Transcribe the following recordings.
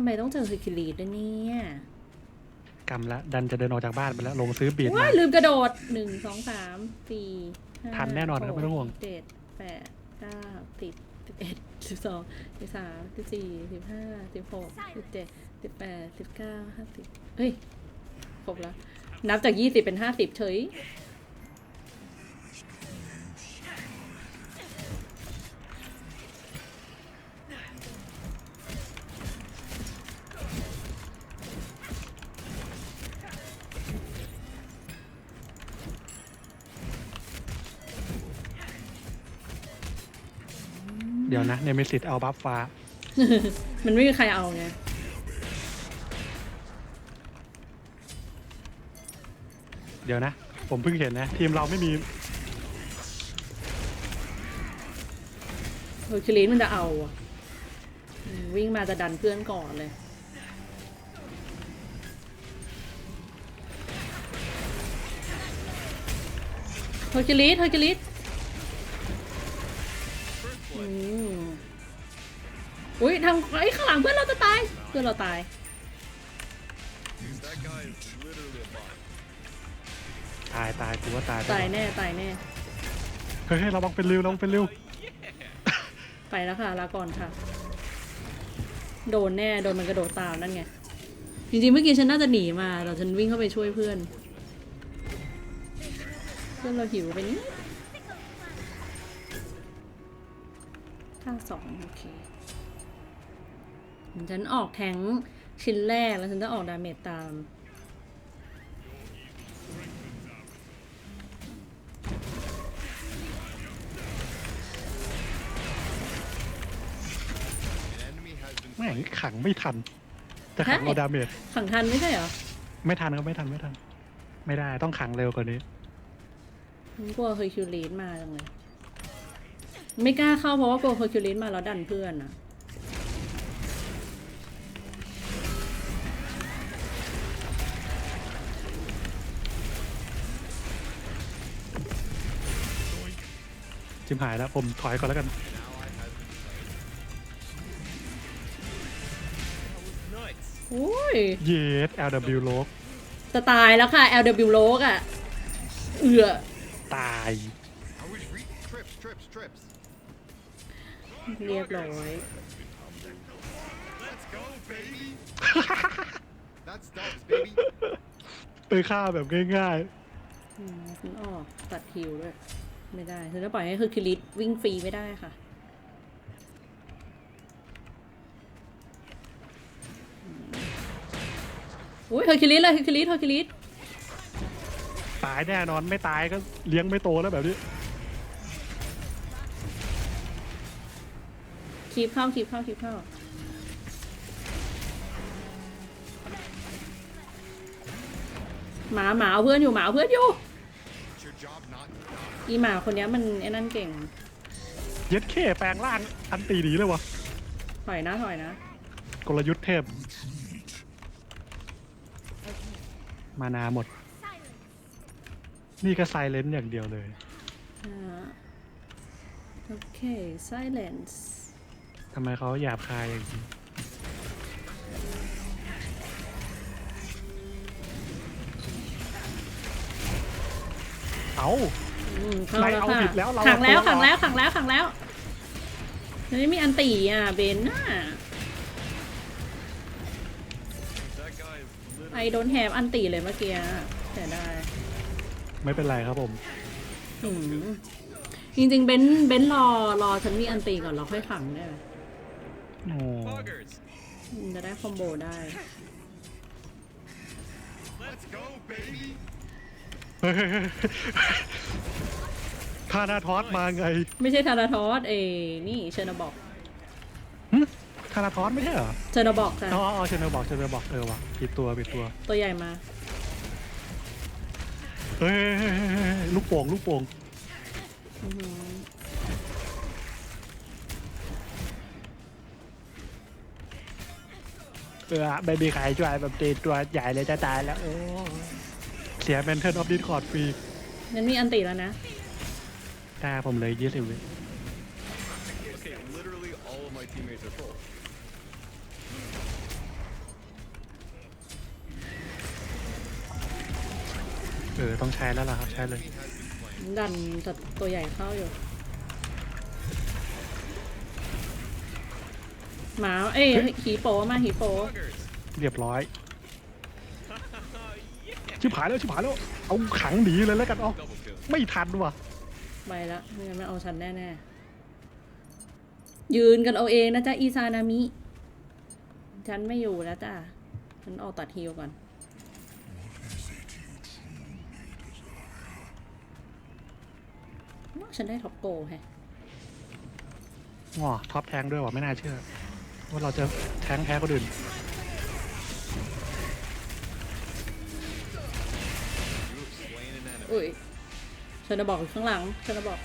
ทำไมต้องเจอซิคิลีดด้วยเนี่ยกำละดันจะเดินออกจากบ้านไปแล้วลงซื้อบีดว้ามายลืมกระโดดหนึ่งสองสามสี่ห้าทันแน่นอนครับไม่ต้องห่วง เจ็ดแปดเก้าสิบสิบเอ็ดสิบสองสิบสามสิบสี่สิบห้าสิบหกสิบเจ็ดสิบแปดสิบเก้าห้าสิบเฮ้ยครบแล้ว นับจากยี่สิบเป็นห้าสิบเฉย เดี๋ยวนะเนมิสิตเอาบัฟฟ้า มันไม่มีใครเอาไงเดี๋ยวนะ ผมเพิ่งเห็นนะ ทีมเราไม่มีเฮอร์คิวลิสมันจะเอาอะอืมวิ่งมาจะดันเพื่อนก่อนเลย เฮอร์คิวลิสเฮอร์คิวลิส อืมอุ้ยทางไอ้ยข้างหลังเพื่อนเราจะตาย เพื่อนเราตาย That guy is literally a bot. ตายตายกูว่าตายตายแน่ตายแน่เฮ้ยเฮ้ยเราบังเป็นริวเราบังเป็นริวไปแล้วค่ะลาก่อนค่ะ โดนแน่โดนมันกระโดดตามนั่นไงจริงๆเมื่อกี้ฉันน่าจะหนีมาแต่ฉันวิ่งเข้าไปช่วยเพื่อน เพื่อนเราหิวไปนิด ท่าสองโอเคฉันออกแทงค์ชิ้นแรกแล้วฉันจะออกดาเมจตาม An enemy has been แม่งขังไม่ทัน จะขังใช่เอาดาเมจขังทันไม่ใช่เหรอ ไม่ทันก็ไม่ทันไม่ทัน ไม่ได้ต้องขังเร็วกว่านี้ฉันกลัวเฮอร์คิวลิสมาจังเลย ไม่กล้าเข้าเพราะว่ากลัวเฮอร์คิวลิสมาแล้วดันเพื่อนอะจิมหายแล้ว ผมถอยก่อนแล้วกัน nuts. โอ้ย เยส LW โลกจะตายแล้วค่ะ LW โลกอะเอือตาย I was re trips, trips, trips. เรียบร้อย Let's go, baby. That's dubs, baby. ไปฆ่าแบบง่ายอืมฉันออกตัดคิวด้วย ไม่ได้ฉันจะปล่อยให้คือคิลิสวิ่งฟรีไม่ได้ค่ะอืมอุ้ยเฮอร์คิวลิสเลยเฮอร์คิวลิสเฮอร์คิวลิสๆ ตายแน่นอนไม่ตายก็เลี้ยงไม่โตแล้วแบบนี้ คีบเข้าคีบเข้าคีบเข้าหมาหมาเอาเพื่อนอยู่หมาเอาเพื่อนอยู่ It's your job not to die. อีหมาคนเนี้ยมันไอ้นั่นเก่งเย็ดเข้แปลงร่างอันตีหนีเลยวะถอยนะถอยนะกลยุทธ์เทพ มานาหมด นี่ก็ไซเลนต์อย่างเดียวเลย อ่าโอเค silence ทำไมเขาหยาบคายอย่างนี้เอาอืมเข้าไม่แล้วเอาค่ะผิดแล้วเราขังแล้วตัวขังแล้วเราขังแล้วขังแล้วเฮ้ยมีอันตีอะเบนน่ะ That guy is ไอ literally. โดนแฮบอันตีเลยเมื่อกี้แต่ได้ไม่เป็นไรครับผม อืมจริงๆเบนเบนรอรอฉันมีอันตีก่อนเราค่อยขังได้ไหม โอ้อืมจะได้คอมโบได้ Let's go, baby. ทานาทอสมาไงไม่ใช่ธาราทอสเอนี่เชอร์นบอกหึทานาทอสไม่ใช่เหรอ เชอร์นบอกค่ะอ๋ออ๋อเชนเนอร์บอกเชนเนอร์บอกเออว่ะปิดตัวปิดตัว ตัวใหญ่มา เฮ้ยเฮ้ยเฮ้ยเฮ้ยลูกโป่งลูกโป่งอื้อหือ เออไม่มีใครช่วยแบบตีตัวใหญ่เลยจะตายแล้วโอ้เสียแมนเทิลออฟดิสคอร์ดฟรีงั้นมีอันตีแล้วนะ ตาผมเลยยี่สิบวิเออต้องใช้แล้วล่ะครับใช้เลย ดันจัดตัวใหญ่เข้าอยู่ หมาเอ้ยหีโปมาหีโปเรียบร้อย ชิบหายแล้วชิบหายแล้ว เอาขังหนีเลยแล้วกันเอาไม่ทันว่ะไปละไม่งั้นมันเอาฉันแน่ๆ ยืนกันเอาเองนะจ๊ะอีซานามิ ฉันไม่อยู่แล้วจ้ะฉันออกตัดฮิวก่อน ฉันได้ท็อปโกลแฮะว้าท็อปแทงด้วยว่ะไม่น่าเชื่อ ว่าเราจะแทงแพ้คนอื่นอุ้ยฉันจะบอกอยู่ข้างหลังฉันจะบอก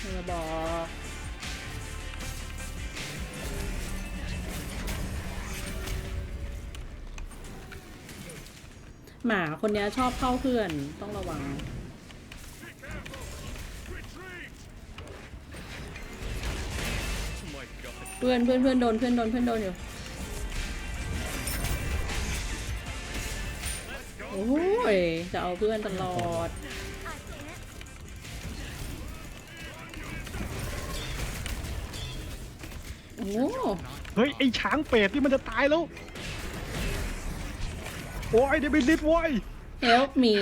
ฉันจะบอกหมาคนนี้ชอบเข้าเพื่อนต้องระวัง เพื่อนเพื่อนเพื่อนโดนเพื่อนโดนเพื่อนโดนอยู่โอ้ยจะเอาเพื่อนตลอดโอ้เฮ้ย ไอ้ช้างเป็ดนี่มันจะตายแล้ว โอ้ยเดบิลิทโว้ย help me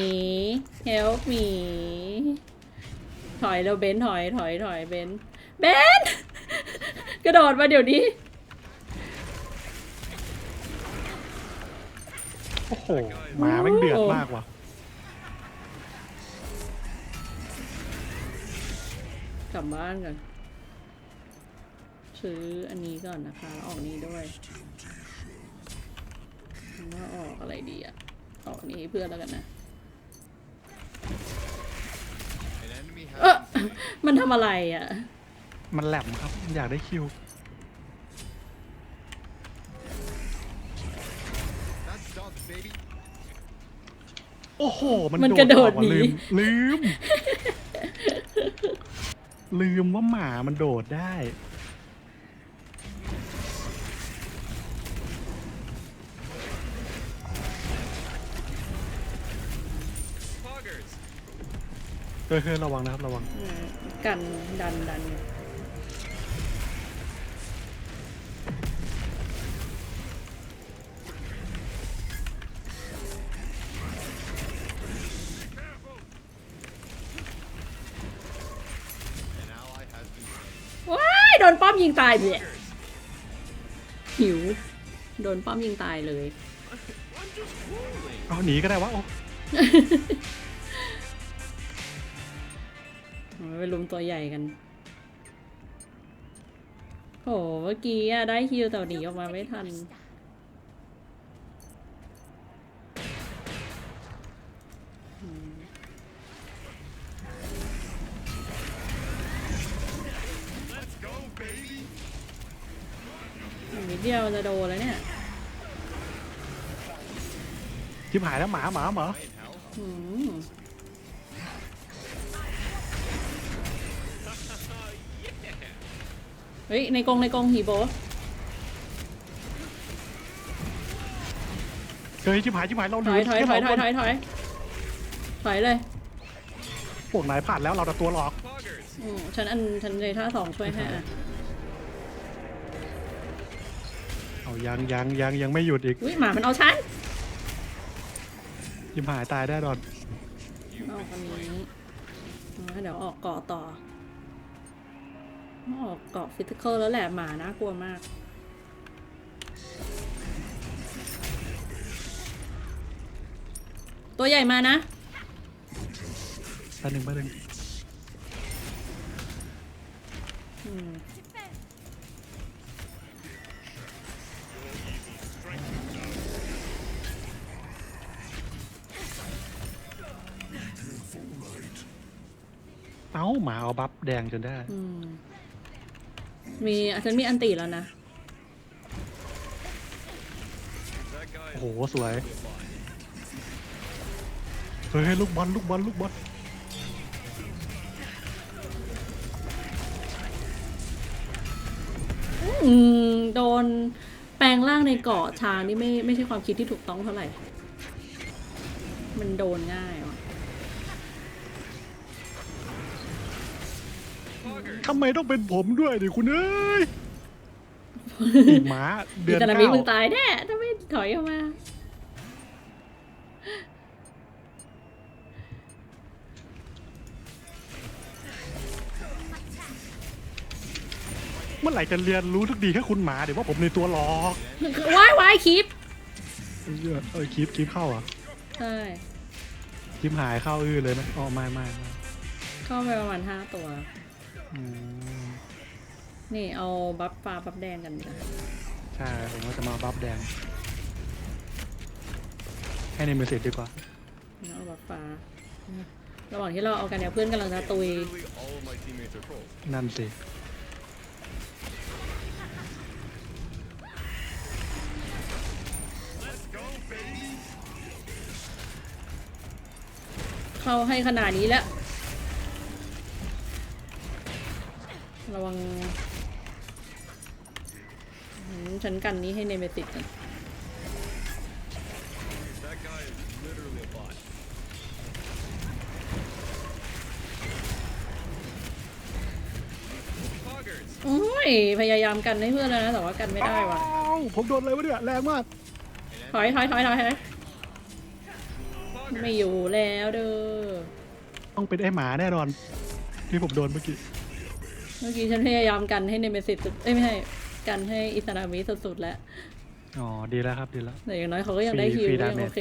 help me ถอยแล้วเบนถอยถอยถอยเบนเบน กระโดดมาเดี๋ยวนี้ โอ้โหหมาแม่งเดือดมากว่ะกลับบ้านก่อนซื้ออันนี้ก่อนนะคะแล้วออกนี้ด้วยว่าออกอะไรดีอะออกนี้เพื่อนแล้วกันนะ An enemy เอ๊ะ has been slain. มันทำอะไรอะ มันแหลมครับ อยากได้คิว That's done, baby. โอ้โห มันมันกระโดดออหนีว่ะลืม ลืม ลืมว่าหมามันโดดได้เฮ้ยเฮ้ยระวังนะครับ ระวังอืมกันดันดัน An โดนป้อมยิงตายเบี่ยหิว โดนป้อมยิงตายเลย เอาหนีก็ได้วะโอ้ไปลุมตัวใหญ่กันโหเมื่อกี้อะได้ฮิวแต่หนีออกมาไม่ทัน Go, baby. อีกนิ ดเดียวจะโดนแล้วเนี่ยชิบหายแล้วหมาหมาหมา In hell. อืมเฮ้ย ในกรงในกรงฮีโบเฮ้ยชิบหายชิบหายเราถลือยถอยแค่ถอยถอยถอยถอยถอยเลยพวกนายผ่านแล้วเราแต่ตัวหลอก อืมฉันอันฉันในท่าสองช่วยให้อะ เอายังยังยังยังไม่หยุดอีกอุ้ยหมามันเอาฉันชิบหายตายได้ดอนออกอันนี้อ่าเดี๋ยวออกเกาะต่อออกเกาะฟิสิกอลแล้วแหละหมาน่ากลัวมาก ตัวใหญ่มานะ แป๊บหนึ่งแป๊บหนึ่งอืม อ้าหมาเอาบัฟแดงจนได้ อืมมีฉันมีอันตีแล้วนะ โอ้โห สวย เฮ้ย ลูกบอลลูกบอลลูกบอลอืม โดนแปลงร่างในเกาะช้างนี่ไม่ไม่ใช่ความคิดที่ถูกต้องเท่าไหร่ มันโดนง่าย ทำไมต้องเป็นผมด้วยดิคุณเอ้ยอีหมาเดือิอนตานามิเก้า มึงตายแน่ถ้าไม่ถอยออกมา เมื่อไหร่จะเรียนรู้ทุกดีแค่คุณหมาเดี๋ยวว่าผมในตัวหลอกว้ายว้ายคลิปเออเออคลิปคลิปเข้าเหรอะใช่คลิปหายเข้าอื้อเลยไหมอ๋อไม่ไม่ไม่เข้าไปประมาณห้าตัวอืม นี่เอาบัฟฟ้าบัฟแดงกันดีกว่าใช่ ผมว่าจะมาบัฟแดง ให้ในมือเสร็จดีกว่า เอาบัฟฟ้า ระหว่างที่เราเอากันเนี่ยเพื่อนกำลังจะตุย Literally all of my teammates are trolls. นั่นสิเข้าให้ขนาดนี้แล้ว ระวังอืมฉันกันนี้ให้เนเมติดกัน That guy is literally a bot. โอ้ย พยายามกันให้เพื่อนแล้วนะ แต่ว่ากันไม่ได้ว่ะอ้าวผมโดนอะไรวะเนี่ย แรงมากถอยถอยถอยถอยถอยไม่อยู่แล้วเด้อ ต้องเป็นไอ้หมาแน่นอน ที่ผมโดนเมื่อกี้ เมื่อกี้ฉันพยายามกันให้เนเมติดสุดเอ้ยไม่ใช่กันให้อิสรามิสุดๆแล้วอ๋อดีแล้วครับดีแล้ว แต่อย่างน้อยเขาก็ยังได้ฟรีฮิวฟรีก็ยัง damage โอเค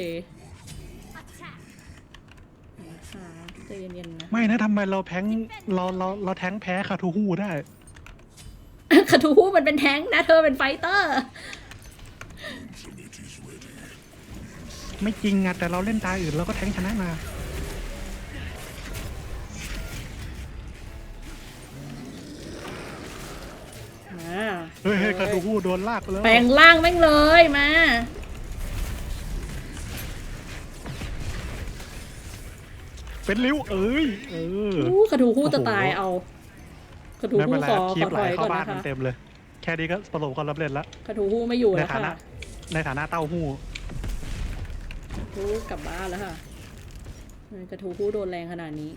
นะคะใจเย็นๆนะ ไม่นะทำไมเราแพ้งเราเราเราแท้งแพ้คาทูฮูได้ คาทูฮูมันเป็นแท้งค์นะเธอเป็นไฟเตอร์ ไม่จริงอะแต่เราเล่นตาอื่นเราก็แท้งชนะมามา ฮ้ยเฮ้ยคาทูฮูโดนลากไปแล้วแปลงร่างแม่งเลยมาเป็นริ้วเอ้ยเอออู้คาทูฮูจะโอ้โหตายเอาคาทูไม่ฮูเป็นไรขอคลิขปอไหถลอยเข้าก่อนบ้านนะคะมันเต็มเลย แค่นี้ก็ประสบความสำเร็จแล้วคาทูฮูไม่อยู่ในแล้วฐานะค่ะในฐานะเต้าหู้คาทูฮูกลับบ้านแล้วค่ะคาทูฮูโดนแรงขนาดนี้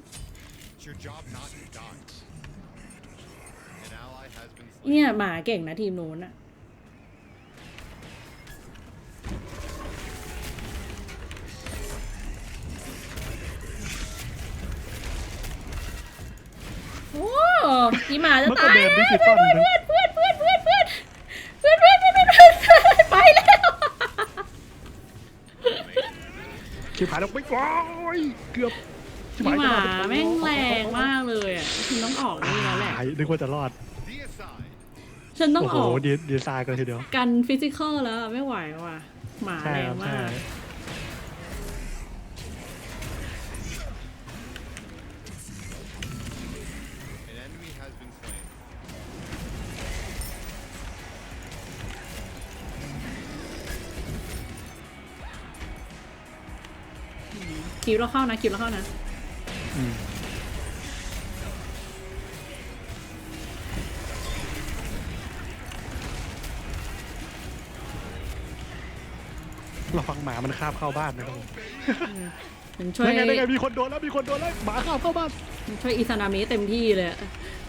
It's your job not to die. An ally has been slain. เนี่ยหมาเก่งนะทีมนู้นอะโอ้ยหมาจะตายเดินดิจิตเพื่อนลเพื่อนเพื่อนเพื่อนเพื่อนเพื่อนเพื่อนเพื่อนเพื่อนเพื่อนเพื่อนเพื่อนไปแล้วชิบหายแล้วไม่ว้ายเกือบพี่หมาแม่งแรงมากเลยอะคุณต้องออกนี่แล้วแหละนึกว่าจะรอด ฉันต้องโอ้โหออกดีดีไซน์กันทีเดียว กันฟิสิกอลแล้วไม่ไหวว่ะ หมาใช่แรคงรับมาใช่ก An enemy has been slain. คิวเราเข้านะคิวเราเข้านะ อืม ราฟังหมามันคาบเข้าบ้านนะครับผมมันช่วยได้ไงได้ไงมีคนโดนแล้วมีคนโดนแล้วหมาคาบเข้าบ้านมันช่วยอิซานามิเต็มที่เลยอะ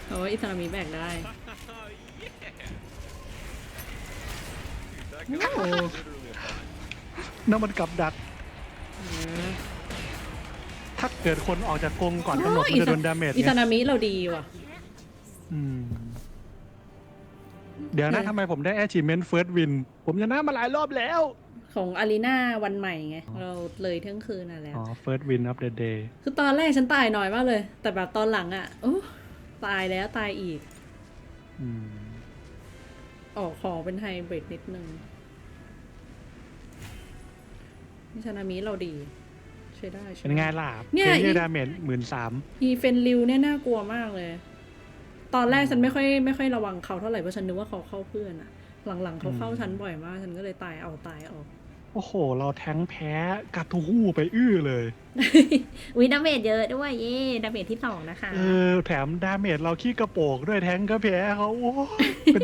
เพราะว่าอิซานามิแบกได้ That guy โอ้ is literally a bot. นั่นมันกับดัก ถ้าเกิดคนออกจากกรงก่อนกำหนดมันจะโดนดาเมจอิไงซานามิเราดีว่ะอืมเดี๋ยวนะเออทำไมผมได้ achievement first win ผมชนะมาหลายรอบแล้ว ของอารีนาวันใหม่ไง เราเลยเที่ยงคืนน่ะแล้ว อ๋อ first win of the day คือตอนแรกฉันตายน้อยมากเลย แต่แบบตอนหลังอะโอ้ตายแล้วตายอีก อืม ออกของเป็นไฮบริดนิดนึงนิชานามิเราดี ใช้ได้ใช้เป็นไงด้ล่ะเนี่ยเพลอีย์ดาเมจหมื่นสามฮีเฟนริวเนี่ยน่ากลัวมากเลย ตอนแรกฉันไม่ค่อยไม่ค่อยระวังเขาเท่าไหร่เพราะฉันนึกว่าเขาเข้าเพื่อนอะหลังๆเขาเข้าฉันบ่อยมาก ฉันก็เลยตายเอาตายออก โอ้โห เราแท้งแพ้กาทูฮู้ไปอื้อเลย วิดาเมจเยอะด้วยเย่ดาเมจที่สองนะคะ เออ แถมดาเมจเราขี้กระโปกด้วยแท้งก็แพ้เขาโอ้ยเป็น